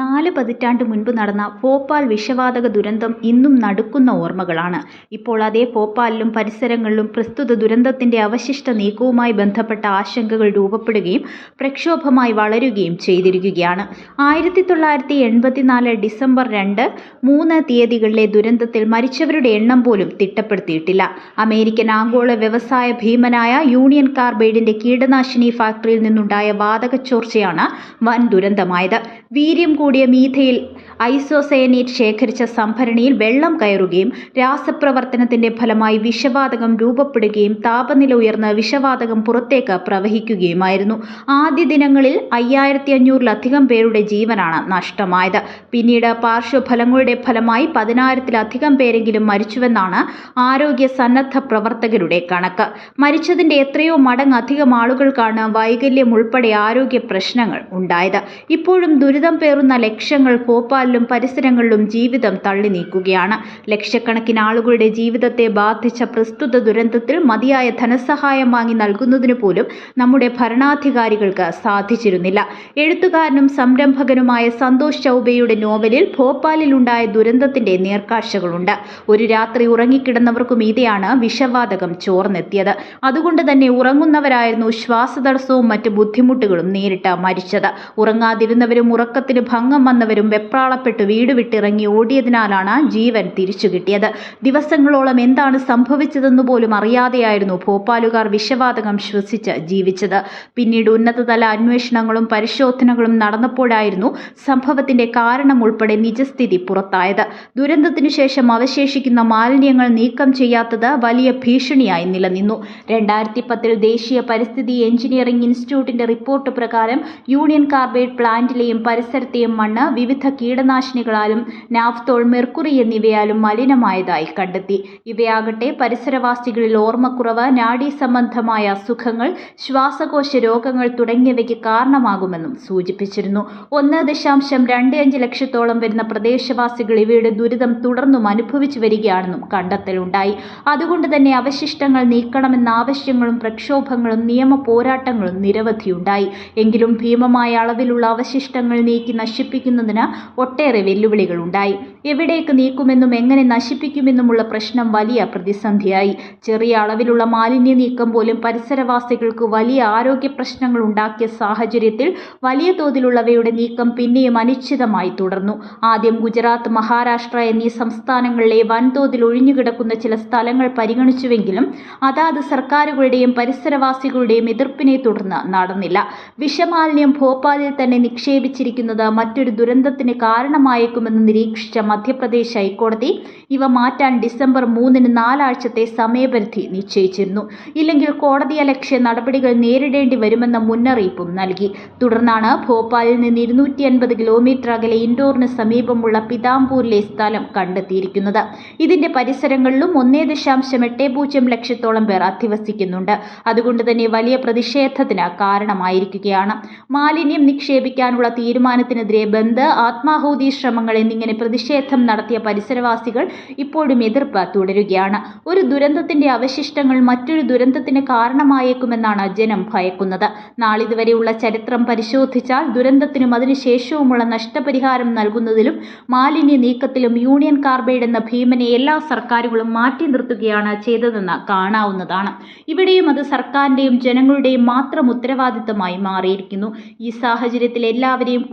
നാല് പതിറ്റാണ്ട് മുൻപ് നടന്ന ഭോപ്പാൽ വിഷവാതക ദുരന്തം ഇന്നും നടുക്കുന്ന ഓർമ്മകളാണ്. ഇപ്പോൾ അതേ ഭോപ്പാലിലും പരിസരങ്ങളിലും പ്രസ്തുത ദുരന്തത്തിന്റെ അവശിഷ്ട നീക്കവുമായി ബന്ധപ്പെട്ട ആശങ്കകൾ രൂപപ്പെടുകയും പ്രക്ഷോഭമായി വളരുകയും ചെയ്തിരിക്കുകയാണ്. ആയിരത്തി തൊള്ളായിരത്തി എൺപത്തിനാല് ഡിസംബർ രണ്ട്, മൂന്ന് തീയതികളിലെ ദുരന്തത്തിൽ മരിച്ചവരുടെ എണ്ണം പോലും തിട്ടപ്പെടുത്തിയിട്ടില്ല. അമേരിക്കൻ ആഗോള വ്യവസായ ഭീമനായ യൂണിയൻ കാർബൈഡിന്റെ കീടനാശിനി ഫാക്ടറിയിൽ നിന്നുണ്ടായ വാതക ചോർച്ചയാണ് വൻ ദുരന്തമായത്. വീര്യം കൂടിയ മീഥയിൽ ഐസോസയനേറ്റ് ശേഖരിച്ച സംഭരണിയിൽ വെള്ളം കയറുകയും രാസപ്രവർത്തനത്തിന്റെ ഫലമായി വിഷവാതകം രൂപപ്പെടുകയും താപനില ഉയർന്ന് വിഷവാതകം പുറത്തേക്ക് പ്രവഹിക്കുകയുമായിരുന്നു. ആദ്യ ദിനങ്ങളിൽ അയ്യായിരത്തി അഞ്ഞൂറിലധികം പേരുടെ ജീവനാണ് നഷ്ടമായത്. പിന്നീട് പാർശ്വഫലങ്ങളുടെ ഫലമായി പതിനായിരത്തിലധികം പേരെങ്കിലും മരിച്ചുവെന്നാണ് ആരോഗ്യ സന്നദ്ധ പ്രവർത്തകരുടെ കണക്ക്. മരിച്ചതിന്റെ എത്രയോ മടങ്ങ് അധികം ആളുകൾക്കാണ് വൈകല്യം ഉൾപ്പെടെ ആരോഗ്യ പ്രശ്നങ്ങൾ ഉണ്ടായത്. ഇപ്പോഴും ദുരിതം പേറുന്ന ലക്ഷങ്ങൾ ഭോപ്പാലിലും പരിസരങ്ങളിലും ജീവിതം തള്ളി നീക്കുകയാണ് ലക്ഷക്കണക്കിന് ആളുകളുടെ ജീവിതത്തെ ബാധിച്ച പ്രസ്തുത ദുരന്തത്തിൽ മതിയായ ധനസഹായം വാങ്ങി നൽകുന്നതിനു പോലും നമ്മുടെ ഭരണാധികാരികൾക്ക് സാധിച്ചിരുന്നില്ല. എഴുത്തുകാരനും സംരംഭകനുമായ സന്തോഷ് ചൌബയുടെ നോവലിൽ ഭോപ്പാലിലുണ്ടായ ദുരന്തത്തിന്റെ നേർക്കാഴ്ചകളുണ്ട്. ഒരു രാത്രി ഉറങ്ങിക്കിടന്നവർക്കും ഇതെയാണ് വിഷവാതകം ചോർന്നെത്തിയത്. അതുകൊണ്ട് തന്നെ ഉറങ്ങുന്നവരായിരുന്നു ശ്വാസതടസ്സവും മറ്റ് ബുദ്ധിമുട്ടുകളും നേരിട്ട് മരിച്ചത്. ഉറങ്ങാതിരുന്നവരും ഉറക്കത്തിന് ഭംഗം വന്നവരും വെപ്രാളപ്പെട്ട് വീട് വിട്ടിറങ്ങി ഓടിയതിനാലാണ് ജീവൻ തിരിച്ചുകിട്ടിയത്. ദിവസങ്ങളോളം എന്താണ് സംഭവിച്ചതെന്നു പോലും അറിയാതെയായിരുന്നു ഭോപ്പാലുകാർ വിഷവാതകം ശ്വസിച്ച് ജീവിച്ചത്. പിന്നീട് ഉന്നതതല അന്വേഷണങ്ങളും പരിശോധനകളും നടന്നപ്പോഴായിരുന്നു സംഭവത്തിന്റെ കാരണം ഉൾപ്പെടെ നിജസ്ഥിതി പുറത്തായത്. ദുരന്തത്തിനു ശേഷം അവശേഷിക്കുന്ന മാലിന്യങ്ങൾ നീക്കം ചെയ്യാത്തത് വലിയ ഭീഷണിയായി നിലനിന്നു. രണ്ടായിരത്തി പത്തിൽ ദേശീയ പരിസ്ഥിതി എഞ്ചിനീയറിംഗ് ഇൻസ്റ്റിറ്റ്യൂട്ടിന്റെ റിപ്പോർട്ട് പ്രകാരം യൂണിയൻ കാർബൈഡ് പ്ലാന്റിലെയും പരിസരത്തെയും മണ്ണ് വിവിധ കീടനാശിനികളാലും നാഫ്തോൾ, മെർക്കുറി എന്നിവയാലും മലിനമായതായി കണ്ടെത്തി. ഇവയാകട്ടെ പരിസരവാസികളിൽ ഓർമ്മക്കുറവ്, നാഡീസംബന്ധമായ അസുഖങ്ങൾ, ശ്വാസകോശ രോഗങ്ങൾ തുടങ്ങിയവയ്ക്ക് കാരണമാകുമെന്നും സൂചിപ്പിച്ചിരുന്നു. ഒന്ന് ദശാംശം രണ്ട് അഞ്ച് ലക്ഷത്തോളം വരുന്ന പ്രദേശവാസികൾ ഇവയുടെ ദുരിതം തുടർന്നും അനുഭവിച്ചു വരികയാണെന്നും കണ്ടെത്തലുണ്ടായി. അതുകൊണ്ട് തന്നെ അവശിഷ്ടങ്ങൾ നീക്കണമെന്ന ആവശ്യങ്ങളും പ്രക്ഷോഭങ്ങളും നിയമ പോരാട്ടങ്ങളും നിരവധിയുണ്ടായി. എങ്കിലും ഭീമമായ അളവിലുള്ള അവശിഷ്ടങ്ങൾ നീക്കി നശിപ്പിക്കുന്നതിന് ഒട്ടേറെ വെല്ലുവിളികളുണ്ടായി. എവിടേക്ക് നീക്കുമെന്നും എങ്ങനെ നശിപ്പിക്കുമെന്നുമുള്ള പ്രശ്നം വലിയ പ്രതിസന്ധിയായി. ചെറിയ അളവിലുള്ള മാലിന്യ നീക്കം പോലും പരിസരവാസികൾക്ക് വലിയ ആരോഗ്യ പ്രശ്നങ്ങൾ ഉണ്ടാക്കിയ സാഹചര്യത്തിൽ വലിയ തോതിലുള്ളവയുടെ നീക്കം പിന്നെയും അനിശ്ചിതമായി തുടർന്നു. ആദ്യം ഗുജറാത്ത്, മഹാരാഷ്ട്ര എന്നീ സംസ്ഥാനങ്ങളിലെ വൻതോതിൽ ഒഴിഞ്ഞുകിടക്കുന്ന ചില സ്ഥലങ്ങൾ പരിഗണിച്ചുവെങ്കിലും അതാത് സർക്കാരുകളുടെയും പരിസരവാസികളുടെയും എതിർപ്പിനെ തുടർന്ന് നടന്നില്ല. വിഷമാലിന്യം ഭോപ്പാലിൽ തന്നെ നിക്ഷേപിച്ചിരിക്കുന്നത് മറ്റൊരു ദുരന്തത്തിന് കാരണമായേക്കുമെന്ന് നിരീക്ഷിച്ച മധ്യപ്രദേശ് ഹൈക്കോടതി ഇവ മാറ്റാൻ ഡിസംബർ മൂന്നിന് നാലാഴ്ചത്തെ സമയപരിധി നിശ്ചയിച്ചിരുന്നു. ഇല്ലെങ്കിൽ കോടതിയലക്ഷ്യ നടപടികൾ നേരിടേണ്ടി വരുമെന്ന മുന്നറിയിപ്പും നൽകി. തുടർന്നാണ് ഭോപ്പാലിൽ നിന്ന് ഇരുന്നൂറ്റി അൻപത് കിലോമീറ്റർ അകലെ ഇൻഡോറിന് സമീപമുള്ള പിതാംപൂരിലെ സ്ഥലം കണ്ടെത്തിയിരിക്കുന്നത്. ഇതിന്റെ പരിസരങ്ങളിലും ഒന്നേ ദശാംശം എട്ട് പൂജ്യം ലക്ഷത്തോളം പേർ അധിവസിക്കുന്നുണ്ട്. അതുകൊണ്ട് തന്നെ വലിയ പ്രതിഷേധത്തിന് കാരണമായിരിക്കുകയാണ്. മാലിന്യം നിക്ഷേപിക്കാനുള്ള തീരുമാനത്തിനെതിരെ ബന്ദ്, ആത്മാഹുതി ശ്രമങ്ങൾ എന്നിങ്ങനെ പ്രതിഷേധം നടത്തിയ പരിസരവാസികൾ ഇപ്പോഴും എതിർപ്പ് തുടരുകയാണ്. ഒരു ദുരന്തത്തിന്റെ അവശിഷ്ടങ്ങൾ മറ്റൊരു ദുരന്തത്തിന് കാരണമായേക്കുമെന്നാണ് ജനം ഭയക്കുന്നത്. നാളിതുവരെയുള്ള ചരിത്രം പരിശോധിച്ചാൽ ദുരന്തത്തിനും അതിനുശേഷവുമുള്ള നഷ്ടപരിഹാരം നൽകുന്നതിലും മാലിന്യ നീക്കത്തിലും യൂണിയൻ കാർബൈഡ് എന്ന ഭീമനെ എല്ലാ സർക്കാരുകളും മാറ്റി നിർത്തുകയാണ് ചെയ്തതെന്ന് കാണാവുന്നതാണ്. ഇവിടെയും അത് സർക്കാരിന്റെയും ജനങ്ങളുടെയും മാത്രം ഉത്തരവാദിത്തമായി മാറിയിരിക്കുന്നു. ഈ സാഹചര്യത്തിൽ എല്ലാവരെയും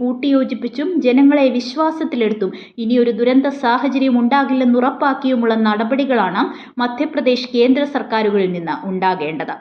കൂട്ടിയോജിപ്പിച്ചും ജനങ്ങളെ വിശ്വാസത്തിലെടുത്തും ഇനിയൊരു ദുരന്ത സാഹചര്യം ഉണ്ടാകില്ലെന്നുറപ്പാക്കിയുമുള്ള നടപടികളാണ് മധ്യപ്രദേശ് കേന്ദ്ര സർക്കാരുകളിൽ നിന്ന് ഉണ്ടാകേണ്ടത്.